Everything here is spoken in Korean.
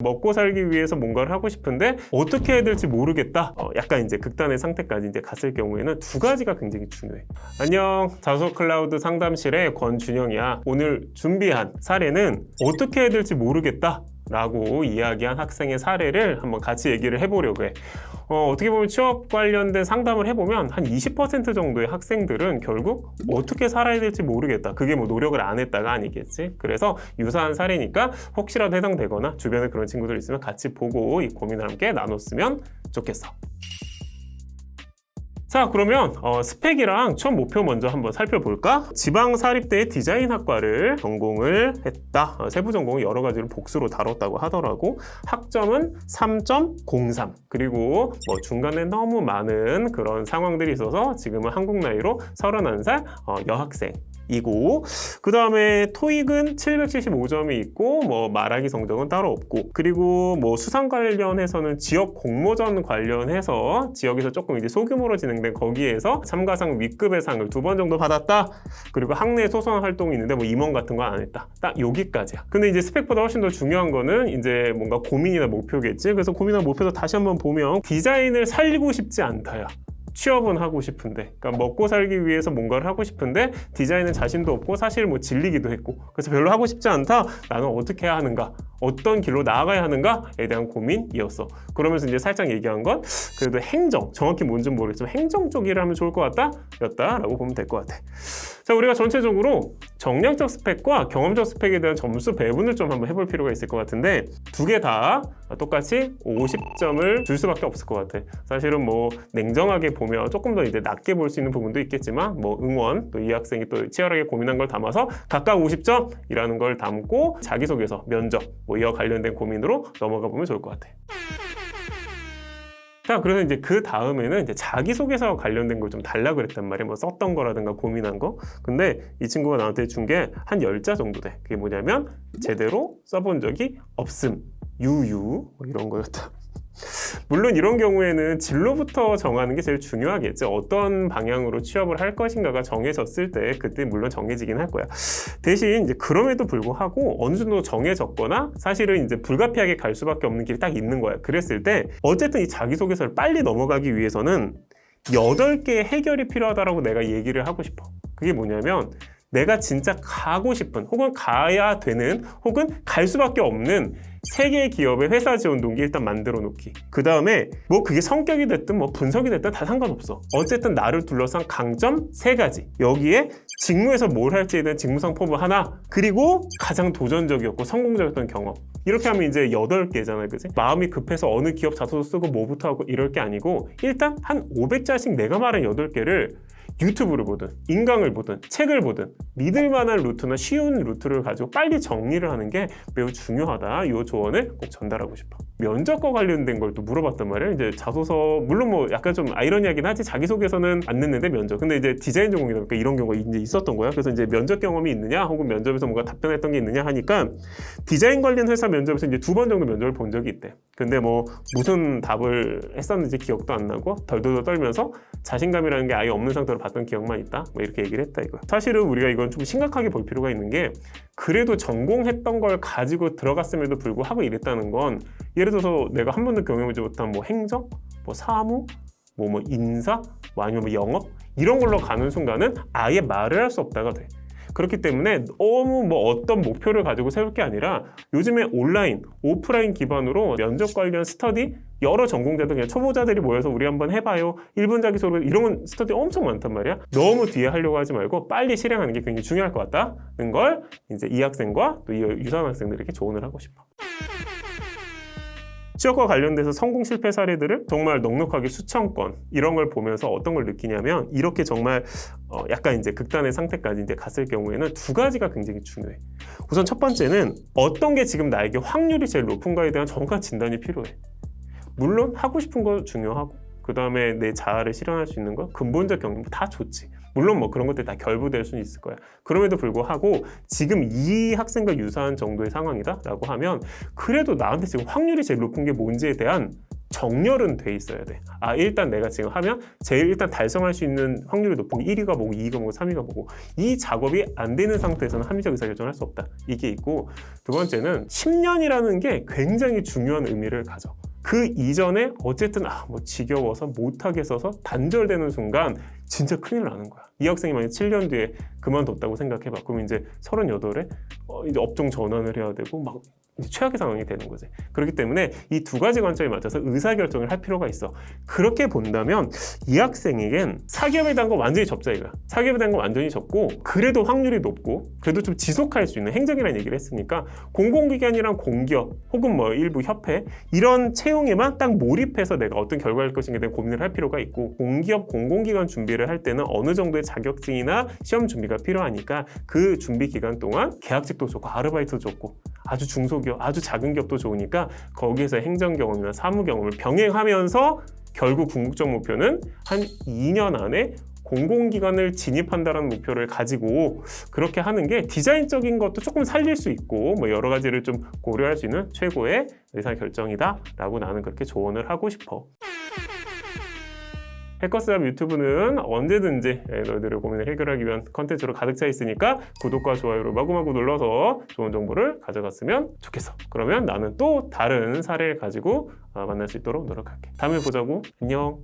먹고 살기 위해서 뭔가를 하고 싶은데 어떻게 해야 될지 모르겠다. 어, 약간 이제 극단의 상태까지 이제 갔을 경우에는 두 가지가 굉장히 중요해. 안녕, 자소 클라우드 상담실의 권준영이야. 오늘 준비한 사례는 어떻게 해야 될지 모르겠다. 라고 이야기한 학생의 사례를 한번 같이 얘기를 해보려고 해. 어, 어떻게 보면 취업 관련된 상담을 해보면 한 20% 정도의 학생들은 결국 어떻게 살아야 될지 모르겠다. 그게 뭐 노력을 안 했다가 아니겠지. 그래서 유사한 사례니까 혹시라도 해당되거나 주변에 그런 친구들 있으면 같이 보고 이 고민을 함께 나눴으면 좋겠어. 자 그러면 어, 스펙이랑 취업 목표 먼저 한번 살펴볼까? 지방사립대 디자인학과를 전공을 했다. 어, 세부 전공을 여러 가지로 복수로 다뤘다고 하더라고. 학점은 3.03. 그리고 뭐 중간에 너무 많은 그런 상황들이 있어서 지금은 한국 나이로 31살 어, 여학생. 이고 그 다음에 토익은 775점이 있고 뭐 말하기 성적은 따로 없고 그리고 뭐 수상 관련해서는 지역 공모전 관련해서 지역에서 조금 이제 소규모로 진행 된 거기에서 참가상 윗급의 상을 두 번 정도 받았다. 그리고 학내 소선 활동이 있는데 뭐 임원 같은 건 안 했다. 딱 여기까지야. 근데 이제 스펙보다 훨씬 더 중요한 거는 이제 뭔가 고민이나 목표겠지? 그래서 고민이나 목표도 다시 한번 보면 디자인을 살리고 싶지 않다야. 취업은 하고 싶은데, 그러니까 먹고 살기 위해서 뭔가를 하고 싶은데 디자인은 자신도 없고 사실 뭐 질리기도 했고, 그래서 별로 하고 싶지 않다. 나는 어떻게 해야 하는가, 어떤 길로 나아가야 하는가에 대한 고민이었어. 그러면서 이제 살짝 얘기한 건 그래도 행정, 정확히 뭔지는 모르겠지만 행정 쪽 일을 하면 좋을 것 같다, 였다라고 보면 될 것 같아. 자, 우리가 전체적으로 정량적 스펙과 경험적 스펙에 대한 점수 배분을 좀 한번 해볼 필요가 있을 것 같은데 두 개 다 똑같이 50점을 줄 수밖에 없을 것 같아. 사실은 뭐 냉정하게 보면 조금 더 이제 낮게 볼 수 있는 부분도 있겠지만 뭐 응원 또 이 학생이 또 치열하게 고민한 걸 담아서 각각 50점이라는 걸 담고 자기소개서 면접 뭐 이와 관련된 고민으로 넘어가 보면 좋을 것 같아. 자, 그래서 이제 그 다음에는 이제 자기소개서 관련된 걸 좀 달라 그랬단 말이야. 뭐 썼던 거라든가 고민한 거. 근데 이 친구가 나한테 준 게 한 열 자 정도 돼. 그게 뭐냐면 제대로 써본 적이 없음. 유유 뭐 이런 거였다. 물론 이런 경우에는 진로부터 정하는 게 제일 중요하겠죠. 어떤 방향으로 취업을 할 것인가가 정해졌을 때 그때 물론 정해지긴 할 거야. 대신 이제 그럼에도 불구하고 어느 정도 정해졌거나 사실은 이제 불가피하게 갈 수밖에 없는 길이 딱 있는 거야. 그랬을 때 어쨌든 이 자기소개서를 빨리 넘어가기 위해서는 여덟 개의 해결이 필요하다라고 내가 얘기를 하고 싶어. 그게 뭐냐면 내가 진짜 가고 싶은 혹은 가야 되는 혹은 갈 수밖에 없는 세 개의 기업의 회사 지원 동기 일단 만들어 놓기. 그 다음에 뭐 그게 성격이 됐든 뭐 분석이 됐든 다 상관없어. 어쨌든 나를 둘러싼 강점 세 가지. 여기에 직무에서 뭘 할지에 대한 직무상 포부 하나. 그리고 가장 도전적이었고 성공적이었던 경험. 이렇게 하면 이제 여덟 개잖아요. 그지? 마음이 급해서 어느 기업 자소서 쓰고 뭐부터 하고 이럴 게 아니고 일단 한 500자씩 내가 말한 여덟 개를 유튜브를 보든 인강을 보든 책을 보든 믿을 만한 루트나 쉬운 루트를 가지고 빨리 정리를 하는 게 매우 중요하다. 이 조언을 꼭 전달하고 싶어. 면접과 관련된 걸 또 물어봤단 말이에요. 이제 자소서 물론 뭐 약간 좀 아이러니하긴 하지 자기소개서는 안 넣는데 면접. 근데 이제 디자인 전공이다 보니까 이런 경우가 이제 있었던 거야. 그래서 이제 면접 경험이 있느냐 혹은 면접에서 뭔가 답변했던 게 있느냐 하니까 디자인 관련 회사 면접에서 이제 두 번 정도 면접을 본 적이 있대. 근데 뭐 무슨 답을 했었는지 기억도 안 나고 덜덜덜 떨면서 자신감이라는 게 아예 없는 상태로 봤던 기억만 있다. 뭐 이렇게 얘기를 했다 이거. 사실은 우리가 이건 좀 심각하게 볼 필요가 있는 게 그래도 전공했던 걸 가지고 들어갔음에도 불구하고 이랬다는 건 예를 들어서 내가 한 번도 경험해보지 못한 뭐 행정, 뭐 사무, 뭐 뭐 인사, 뭐 아니면 뭐 영업 이런 걸로 가는 순간은 아예 말을 할 수 없다가 돼. 그렇기 때문에 너무 뭐 어떤 목표를 가지고 세울 게 아니라 요즘에 온라인, 오프라인 기반으로 면접 관련 스터디 여러 전공자들 그냥 초보자들이 모여서 우리 한번 해봐요. 1분 자기소개 이런 건 스터디 엄청 많단 말이야. 너무 뒤에 하려고 하지 말고 빨리 실행하는 게 굉장히 중요할 것 같다는 걸 이제 이 학생과 또 이 유사한 학생들에게 조언을 하고 싶어. 취업과 관련돼서 성공 실패 사례들을 정말 넉넉하게 수천 건 이런 걸 보면서 어떤 걸 느끼냐면 이렇게 정말 어 약간 이제 극단의 상태까지 이제 갔을 경우에는 두 가지가 굉장히 중요해. 우선 첫 번째는 어떤 게 지금 나에게 확률이 제일 높은가에 대한 정확한 진단이 필요해. 물론 하고 싶은 거 중요하고 그 다음에 내 자아를 실현할 수 있는 거 근본적 경험 다 좋지. 물론 뭐 그런 것들 다 결부될 수는 있을 거야. 그럼에도 불구하고 지금 이 학생과 유사한 정도의 상황이다라고 하면 그래도 나한테 지금 확률이 제일 높은 게 뭔지에 대한 정렬은 돼 있어야 돼. 아 일단 내가 지금 하면 제일 일단 달성할 수 있는 확률이 높은 게 1위가 뭐고 2위가 뭐고 3위가 뭐고 이 작업이 안 되는 상태에서는 합리적 의사결정을 할 수 없다. 이게 있고 두 번째는 10년이라는 게 굉장히 중요한 의미를 가져. 그 이전에 어쨌든 아 뭐 지겨워서 못하겠어서 단절되는 순간 진짜 큰일 나는 거야. 이 학생이 만약 7년 뒤에 그만뒀다고 생각해봐. 그럼 이제 38에 어, 이제 업종 전환을 해야 되고 막 최악의 상황이 되는 거지. 그렇기 때문에 이 두 가지 관점에 맞춰서 의사결정을 할 필요가 있어. 그렇게 본다면 이 학생에겐 사기업에 대한 거 완전히 접자 이거야. 사기업에 대한 거 완전히 접고 그래도 확률이 높고 그래도 좀 지속할 수 있는 행정이라는 얘기를 했으니까 공공기관이랑 공기업 혹은 뭐 일부 협회 이런 채용에만 딱 몰입해서 내가 어떤 결과일 것인가에 대한 고민을 할 필요가 있고 공기업 공공기관 준비를 할 때는 어느 정도의 자격증이나 시험 준비가 필요하니까 그 준비 기간 동안 계약직도 좋고 아르바이트도 좋고 아주 중소기업, 아주 작은 기업도 좋으니까 거기에서 행정 경험이나 사무 경험을 병행하면서 결국 궁극적 목표는 한 2년 안에 공공기관을 진입한다는 목표를 가지고 그렇게 하는 게 디자인적인 것도 조금 살릴 수 있고 뭐 여러 가지를 좀 고려할 수 있는 최고의 의사결정이다라고 나는 그렇게 조언을 하고 싶어. 해커스랍 유튜브는 언제든지 예, 너희들의 고민을 해결하기 위한 컨텐츠로 가득 차 있으니까 구독과 좋아요를 마구마구 눌러서 좋은 정보를 가져갔으면 좋겠어. 그러면 나는 또 다른 사례를 가지고 아, 만날 수 있도록 노력할게. 다음에 보자고. 안녕.